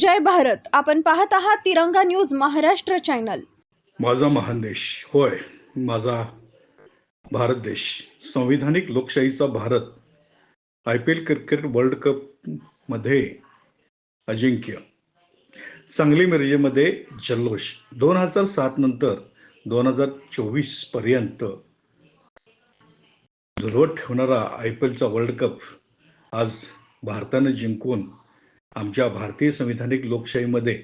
जय भारत. आपण पाहत आहात तिरंगा न्यूज महाराष्ट्र चॅनल. माझा महान देश होय माझा भारत देश संविधानिक लोकशाहीचा Bharat I P L cricket world कपमध्ये अजिंक्य. सांगली मिरजेमध्ये जल्लोष. दोन हजार सात नंतर दोन हजार चोवीसपर्यंत झुलवत ठेवणारा आय पी एलचा वर्ल्ड कप आज भारतानं जिंकून आमच्या भारतीय संविधानिक लोकशाहीमध्ये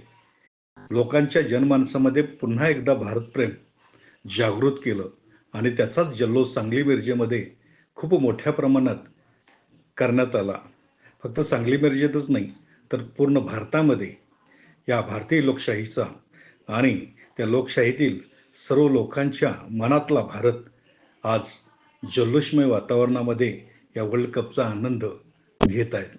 लोकांच्या जनमानसामध्ये पुन्हा एकदा भारतप्रेम जागृत केलं आणि त्याचाच जल्लोष सांगली मिरजेमध्ये खूप मोठ्या प्रमाणात करण्यात आला. फक्त सांगली मिरजेतच नाही तर पूर्ण भारतामध्ये या भारतीय लोकशाहीचा आणि त्या लोकशाहीतील सर्व लोकांच्या मनातला भारत आज जल्लोषमय वातावरणामध्ये या वर्ल्ड कपचा आनंद घेत आहेत